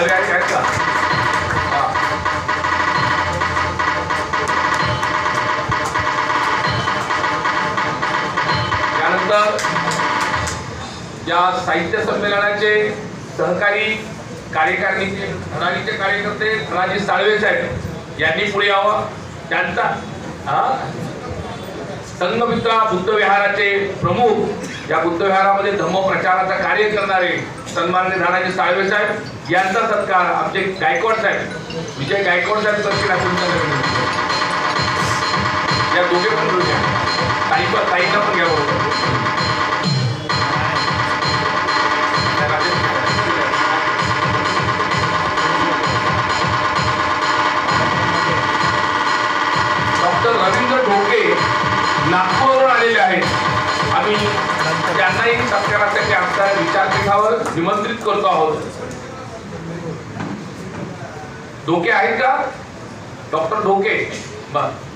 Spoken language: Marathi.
आहेत का त्यानंतर या साहित्य संमेलनाचे सहकारी कार्यकारिणीचे धनाजीचे कार्यकर्ते धनाजी साळवे साहेब यांनी पुढे यावं त्यांचा हा? संघमित्रा बुद्ध विहाराचे प्रमुख या बुद्धविहारामध्ये धम्म प्रचाराचं कार्य करणारे सन्माननीय धनाजी साळवे साहेब यांचा सत्कार आमचे गायकवाड साहेब विजय गायकवाड साहेब तर्फे आपण या दोघे पण मिळून घ्या ताई पण ताईंना पण घ्यावं डॉक्टर रवींद्र ढोके नागपूरवरून आलेले आहेत. त्यांनाही सत्कारासाठी आमच्या विचारपीठावर निमंत्रित करतो आहोत. डोके आहेत का? डॉक्टर डोके. बर.